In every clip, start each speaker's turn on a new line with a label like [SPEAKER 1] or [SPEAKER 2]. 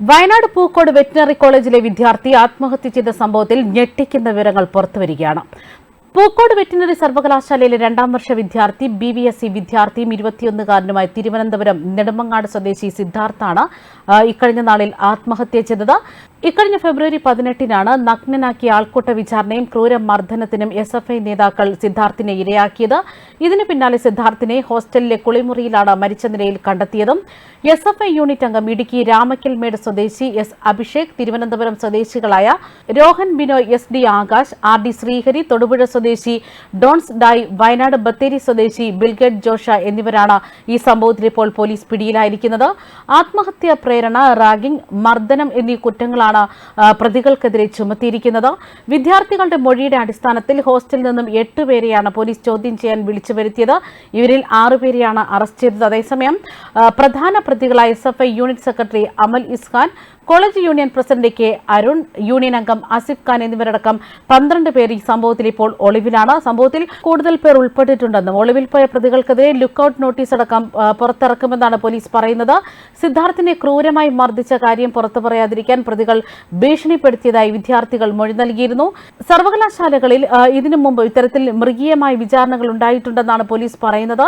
[SPEAKER 1] Wayanad Pookode veterinary കോളേജിലെ വിദ്യാർത്ഥി ആത്മഹത്യ ചെയ്ത സംഭവത്തിൽ ഞെട്ടിക്കുന്ന വിവരങ്ങൾ പുറത്തുവരികയാണ്. പൂക്കോട് വെറ്റിനറി സർവകലാശാലയിലെ രണ്ടാം വർഷ വിദ്യാർത്ഥി ബി വി എസ് സി വിദ്യാർത്ഥിയും ഇരുപത്തിയൊന്നുകാരനുമായ തിരുവനന്തപുരം നെടുമങ്ങാട് സ്വദേശി സിദ്ധാർത്ഥാണ് ഇക്കഴിഞ്ഞ നാളിൽ ആത്മഹത്യ ചെയ്തത്. ഇക്കഴിഞ്ഞ ഫെബ്രുവരി പതിനെട്ടിനാണ് നഗ്നനാക്കിയ ആൾക്കൂട്ട വിചാരണയും ക്രൂര മർദ്ദനത്തിനും എസ് എഫ് ഐ നേതാക്കൾ സിദ്ധാർത്ഥിനെ ഇരയാക്കിയത്. ഇതിനു പിന്നാലെ സിദ്ധാർത്ഥിനെ ഹോസ്റ്റലിലെ കുളിമുറിയിലാണ് മരിച്ച നിലയിൽ കണ്ടെത്തിയതും. എസ് എഫ് ഐ യൂണിറ്റ് അംഗം ഇടുക്കി രാമക്കൽമേട് സ്വദേശി എസ് അഭിഷേക് തിരുവനന്തപുരം സ്വദേശികളായ Rohan Binoy S D Akash R D Sreehari Thodupuzha സ്വദേശി ഡോൺസ് ഡായ് വയനാട് ബത്തേരി സ്വദേശി ബിൽഗഡ് ജോഷ എന്നിവരാണ് ഈ സംഭവത്തിൽ ഇപ്പോൾ പോലീസ് പിടിയിലായിരിക്കുന്നത്. ആത്മഹത്യാ പ്രേരണ റാഗിംഗ് മർദ്ദനം എന്നീ കുറ്റങ്ങളാണ് ആ, പ്രതികൾക്കെതിരെ ചുമത്തിയിരിക്കുന്നത്. വിദ്യാർത്ഥികളുടെ മൊഴിയുടെ അടിസ്ഥാനത്തിൽ ഹോസ്റ്റലിൽ നിന്നും എട്ടുപേരെയാണ് പോലീസ് ചോദ്യം ചെയ്യാൻ വിളിച്ചു വരുത്തിയത്. ഇവരിൽ ആറുപേരെയാണ് അറസ്റ്റ് ചെയ്തത്. അതേസമയം പ്രധാന പ്രതികളായ S F I unit secretary Amal Iskhan college union president K Arun union അംഗം ആസിഫ് ഖാൻ എന്നിവരടക്കം പന്ത്രണ്ട് പേർ ഈ സംഭവത്തിൽ ഇപ്പോൾ ഒളിവിലാണ്. സംഭവത്തിൽ കൂടുതൽ പേർ ഉൾപ്പെട്ടിട്ടുണ്ടെന്നും ഒളിവിൽ പോയ പ്രതികൾക്കെതിരെ ലുക്കൌട്ട് നോട്ടീസ് അടക്കം പുറത്തിറക്കുമെന്നാണ് പോലീസ് പറയുന്നത്. സിദ്ധാർത്ഥിനെ ക്രൂരമായി മർദ്ദിച്ച കാര്യം പുറത്തു പറയാതിരിക്കാൻ പ്രതികൾ ഭീഷണിപ്പെടുത്തിയതായി വിദ്യാർത്ഥികൾ മൊഴി നൽകിയിരുന്നു. സർവകലാശാലകളിൽ ഇതിനു മുമ്പ് ഇത്തരത്തിൽ മൃഗീയമായ വിചാരണകൾ ഉണ്ടായിട്ടുണ്ടെന്നാണ് പോലീസ് പറയുന്നത്.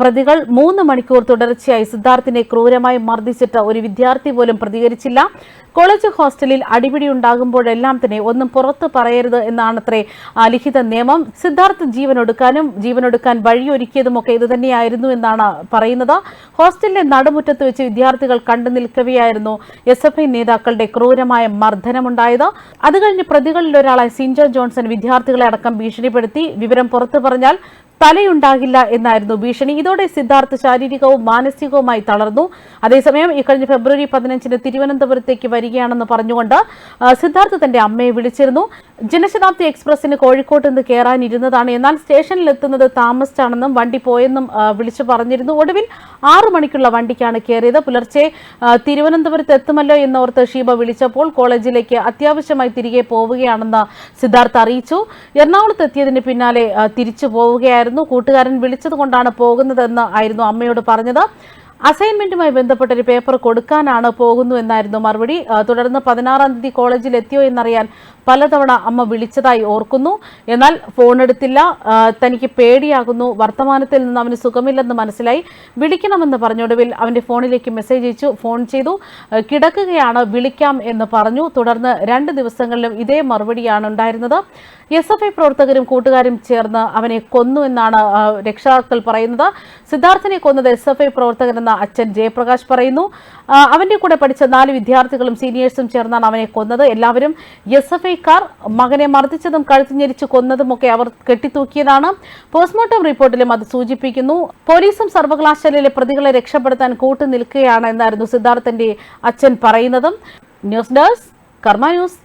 [SPEAKER 1] പ്രതികൾ മൂന്ന് മണിക്കൂർ തുടർച്ചയായി സിദ്ധാർത്ഥിനെ ക്രൂരമായി മർദ്ദിച്ചിട്ട് ഒരു വിദ്യാർത്ഥി പോലും പ്രതികരിച്ചില്ല. കോളേജ് ഹോസ്റ്റലിൽ അടിപിടി ഉണ്ടാകുമ്പോഴെല്ലാം തന്നെ ഒന്നും പുറത്ത് പറയരുത് എന്നാണത്രേ ലിഖിത നിയമം. സിദ്ധാർത്ഥ് ജീവനൊടുക്കാനും ജീവനൊടുക്കാൻ വഴിയൊരുക്കിയതുമൊക്കെ ഇതുതന്നെയായിരുന്നു എന്നാണ് പറയുന്നത്. ഹോസ്റ്റലിലെ നടുമുറ്റത്ത് വെച്ച് വിദ്യാർത്ഥികൾ കണ്ടു നിൽക്കവെയായിരുന്നു എസ് നേതാക്കളുടെ ക്രൂരമായ മർദ്ദനമുണ്ടായത്. അത് കഴിഞ്ഞ് പ്രതികളിൽ ഒരാളായ സിൻജോ ജോൺസൺ വിദ്യാർത്ഥികളെ അടക്കം ഭീഷണിപ്പെടുത്തി. വിവരം പുറത്തു പറഞ്ഞാൽ തലയുണ്ടാകില്ല എന്നായിരുന്നു ഭീഷണി. ഇതോടെ സിദ്ധാർത്ഥ് ശാരീരികവും മാനസികവുമായി തളർന്നു. അതേസമയം ഇക്കഴിഞ്ഞ ഫെബ്രുവരി പതിനഞ്ചിന് തിരുവനന്തപുരത്തേക്ക് വരികയാണെന്ന് പറഞ്ഞുകൊണ്ട് സിദ്ധാർത്ഥ് തന്റെ അമ്മയെ വിളിച്ചിരുന്നു. ജനശതാബ്ദി എക്സ്പ്രസിന് കോഴിക്കോട്ട് നിന്ന് കയറാനിരുന്നതാണ് എന്നാൽ സ്റ്റേഷനിൽ എത്തുന്നത് താമസിച്ചാണെന്നും വണ്ടി പോയെന്നും വിളിച്ചു പറഞ്ഞിരുന്നു. ഒടുവിൽ ആറു മണിക്കുള്ള വണ്ടിക്കാണ് കയറിയത് പുലർച്ചെ തിരുവനന്തപുരത്ത് എത്തുമല്ലോ എന്നോർത്ത് ഷീബ വിളിച്ചപ്പോൾ കോളേജിലേക്ക് അത്യാവശ്യമായി തിരികെ പോവുകയാണെന്ന് സിദ്ധാർത്ഥ് അറിയിച്ചു. എറണാകുളത്ത് എത്തിയതിന് പിന്നാലെ തിരിച്ചു പോവുകയായിരുന്നു. കൂട്ടുകാരൻ വിളിച്ചത് കൊണ്ടാണ് പോകുന്നതെന്ന് ആയിരുന്നു അമ്മയോട് പറഞ്ഞത്. അസൈൻമെന്റുമായി ബന്ധപ്പെട്ട ഒരു പേപ്പർ കൊടുക്കാനാണ് പോകുന്നു എന്നായിരുന്നു മറുപടി. തുടർന്ന് പതിനാറാം തീയതി കോളേജിൽ എത്തിയോ എന്നറിയാൻ പലതവണ അമ്മ വിളിച്ചതായി ഓർക്കുന്നു. എന്നാൽ ഫോൺ എടുത്തില്ല. തനിക്ക് പേടിയാകുന്നു. വർത്തമാനത്തിൽ നിന്ന് അവന് സുഖമില്ലെന്ന് മനസ്സിലായി. വിളിക്കണമെന്ന് പറഞ്ഞൊടുവിൽ അവന്റെ ഫോണിലേക്ക് മെസ്സേജ് അയച്ചു. ഫോൺ ചെയ്തു. കിടക്കുകയാണ്. വിളിക്കാം എന്ന് പറഞ്ഞു. തുടർന്ന് രണ്ട് ദിവസങ്ങളിലും ഇതേ മറുപടിയാണ് ഉണ്ടായിരുന്നത്. എസ് എഫ് ഐ പ്രവർത്തകരും കൂട്ടുകാരും ചേർന്ന് അവനെ കൊന്നു എന്നാണ് രക്ഷാകർത്തൽ പറയുന്നത്. സിദ്ധാർത്ഥനെ കൊന്നത് എസ് എഫ് ഐ പ്രവർത്തകനെന്ന അച്ഛൻ ജയപ്രകാശ് പറയുന്നു. അവന്റെ കൂടെ പഠിച്ച നാല് വിദ്യാർത്ഥികളും സീനിയേഴ്സും ചേർന്നാണ് അവനെ കൊന്നത്. എല്ലാവരും എസ് എഫ് ഐക്കാർ മകനെ മർദ്ദിച്ചതും കഴുത്തിഞ്ഞെരിച്ച് കൊന്നതുമൊക്കെ അവർ കെട്ടിത്തൂക്കിയതാണ്. പോസ്റ്റ്മോർട്ടം റിപ്പോർട്ടിലും അത് സൂചിപ്പിക്കുന്നു. പോലീസും സർവകലാശാലയിലെ പ്രതികളെ രക്ഷപ്പെടുത്താൻ കൂട്ടുനിൽക്കുകയാണ് എന്നായിരുന്നു സിദ്ധാർത്ഥന്റെ അച്ഛൻ പറയുന്നതും. News desk Karma news.